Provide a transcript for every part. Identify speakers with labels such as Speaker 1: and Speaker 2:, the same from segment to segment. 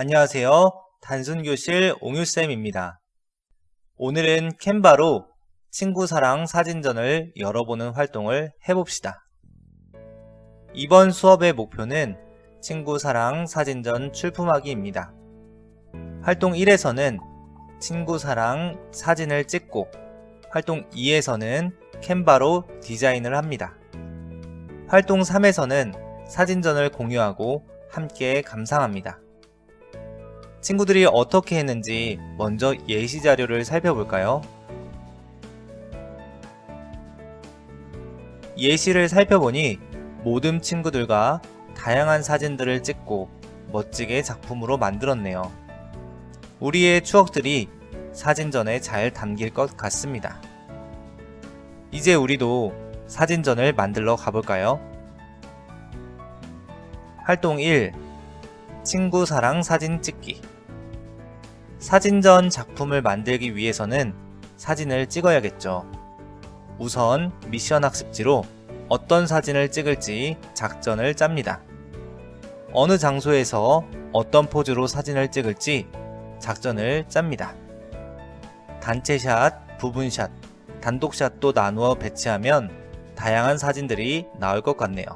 Speaker 1: 안녕하세요. 단순교실 옹유쌤입니다. 오늘은 캔바로 친구 사랑 사진전을 열어보는 활동을 해봅시다. 이번 수업의 목표는 친구 사랑 사진전 출품하기입니다. 활동 1에서는 친구 사랑 사진을 찍고 활동 2에서는 캔바로 디자인을 합니다. 활동 3에서는 사진전을 공유하고 함께 감상합니다. 친구들이 어떻게 했는지 먼저 예시 자료를 살펴볼까요? 예시를 살펴보니 모든 친구들과 다양한 사진들을 찍고 멋지게 작품으로 만들었네요. 우리의 추억들이 사진전에 잘 담길 것 같습니다. 이제 우리도 사진전을 만들러 가볼까요? 활동 1. 친구 사랑 사진 찍기. 사진 전 작품을 만들기 위해서는 사진을 찍어야겠죠. 우선 미션 학습지로 어떤 사진을 찍을지 작전을 짭니다. 어느 장소에서 어떤 포즈로 사진을 찍을지 작전을 짭니다. 단체샷, 부분샷, 단독샷도 나누어 배치하면 다양한 사진들이 나올 것 같네요.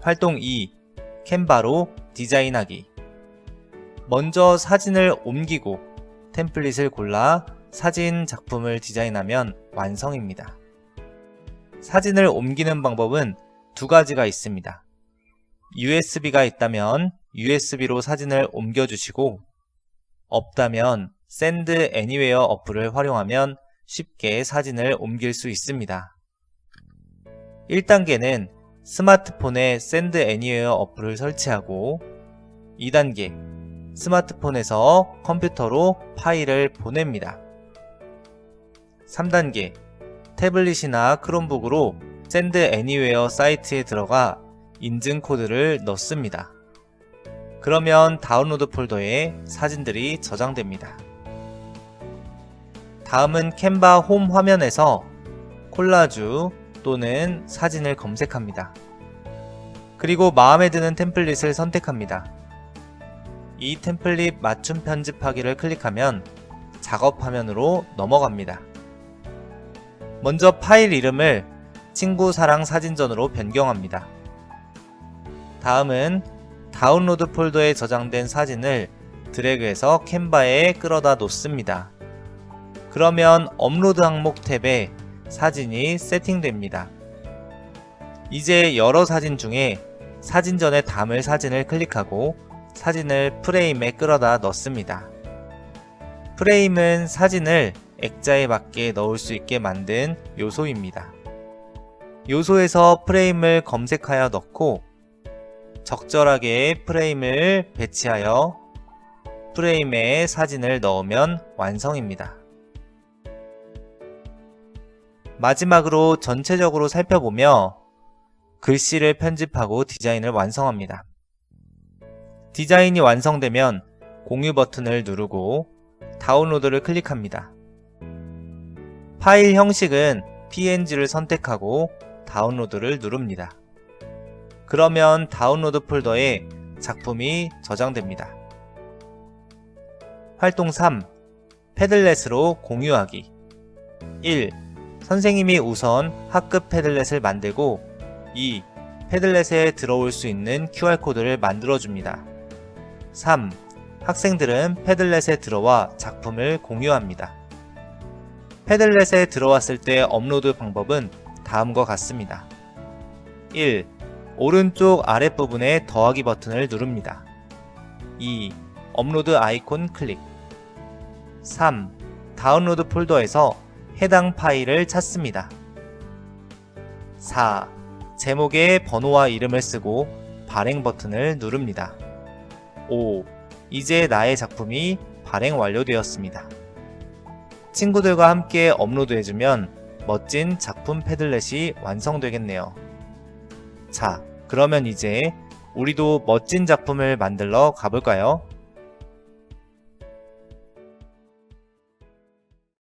Speaker 1: 활동 2. 캔바로 디자인하기. 먼저 사진을 옮기고 템플릿을 골라 사진 작품을 디자인하면 완성입니다. 사진을 옮기는 방법은 두 가지가 있습니다. USB가 있다면 USB로 사진을 옮겨주시고 없다면 Send Anywhere 어플을 활용하면 쉽게 사진을 옮길 수 있습니다. 1단계는 스마트폰에 Send Anywhere 어플을 설치하고 2단계 스마트폰에서 컴퓨터로 파일을 보냅니다. 3단계 태블릿이나 크롬북으로 Send Anywhere 사이트에 들어가 인증 코드를 넣습니다. 그러면 다운로드 폴더에 사진들이 저장됩니다. 다음은 캔바 홈 화면에서 콜라주 또는 사진을 검색합니다. 그리고 마음에 드는 템플릿을 선택합니다. 이 템플릿 맞춤 편집하기를 클릭하면 작업 화면으로 넘어갑니다. 먼저 파일 이름을 친구 사랑 사진전으로 변경합니다. 다음은 다운로드 폴더에 저장된 사진을 드래그해서 캔바에 끌어다 놓습니다. 그러면 업로드 항목 탭에 사진이 세팅됩니다. 이제 여러 사진 중에 사진 전에 담을 사진을 클릭하고 사진을 프레임에 끌어다 넣습니다. 프레임은 사진을 액자에 맞게 넣을 수 있게 만든 요소입니다. 요소에서 프레임을 검색하여 넣고 적절하게 프레임을 배치하여 프레임에 사진을 넣으면 완성입니다. 마지막으로 전체적으로 살펴보며 글씨를 편집하고 디자인을 완성합니다. 디자인이 완성되면 공유 버튼을 누르고 다운로드를 클릭합니다. 파일 형식은 PNG를 선택하고 다운로드를 누릅니다. 그러면 다운로드 폴더에 작품이 저장됩니다. 활동 3. 패들렛으로 공유하기 1. 선생님이 우선 학급 패들렛을 만들고 2. 패들렛에 들어올 수 있는 QR코드를 만들어줍니다. 3. 학생들은 패들렛에 들어와 작품을 공유합니다. 패들렛에 들어왔을 때 업로드 방법은 다음과 같습니다. 1. 오른쪽 아랫부분에 더하기 버튼을 누릅니다. 2. 업로드 아이콘 클릭 3. 다운로드 폴더에서 해당 파일을 찾습니다. 4. 제목에 번호와 이름을 쓰고 발행 버튼을 누릅니다. 5. 이제 나의 작품이 발행 완료되었습니다. 친구들과 함께 업로드해주면 멋진 작품 패들렛이 완성되겠네요. 자, 그러면 이제 우리도 멋진 작품을 만들러 가볼까요?